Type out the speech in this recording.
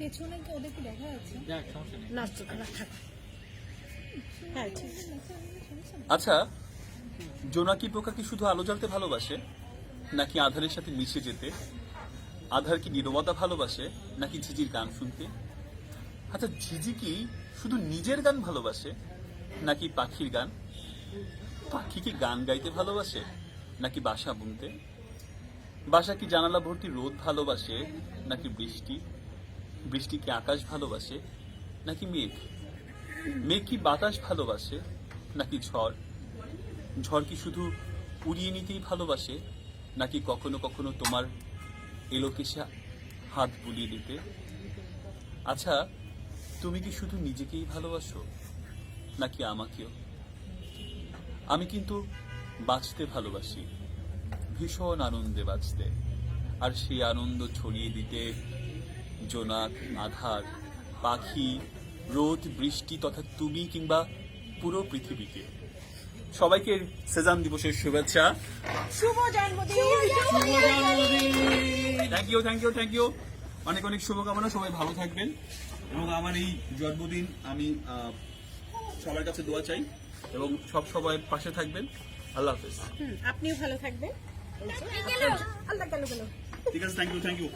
পেছনে কি ওদের কি দেখা যাচ্ছে না না হ্যাঁ ঠিক আচ্ছা জোনাকি পোকা কি শুধু আলো জ্বালতে ভালোবাসে? নাকি আধারের সাথে মিশে যেতে? আধার কি নীরবতা ভালোবাসে? নাকি ঝিঝির গান শুনতে? আচ্ছা ঝিঝি কি শুধু নিজের গান ভালোবাসে? নাকি পাখির গান? পাখি কি গান গাইতে ভালোবাসে? নাকি বাসা বুনতে? বাসা কি জানালা ভর্তি রোদ ভালোবাসে? নাকি বৃষ্টি? বৃষ্টি কি আকাশ ভালোবাসে নাকি মেঘ? মেঘ কি বাতাস ভালোবাসে নাকি ঝড়? ঝড় কি শুধু উড়িয়ে নিতেই ভালোবাসে নাকি কখনো কখনো তোমার এলোকেশা হাত বুলিয়ে দিতে? আচ্ছা তুমি কি শুধু নিজেকেই ভালোবাসো নাকি আমাকেও? আমি কিন্তু বাঁচতে ভালোবাসি, ভীষণ আনন্দে বাঁচতে, আর সেই আনন্দ ছড়িয়ে দিতে জোনাক আধার পাখি রোদ বৃষ্টি তথা তুমি কিংবা পুরো পৃথিবীকে। সবাইকে সেজান দিবসের শুভেচ্ছা। শুভ জন্মদিন! Thank you thank you thank you অনেক অনেক শুভকামনা সবাই ভালো থাকবেন। এবং আমার এই জন্মদিন আমি সবার কাছে দোয়া চাই এবং সব সবাই পাশে থাকবেন। আল্লাহ হাফেজ। আপনিও ভালো থাকবেন। আল্লাহ গেল গেল। ঠিক আছে থ্যাংক ইউ থ্যাংক ইউ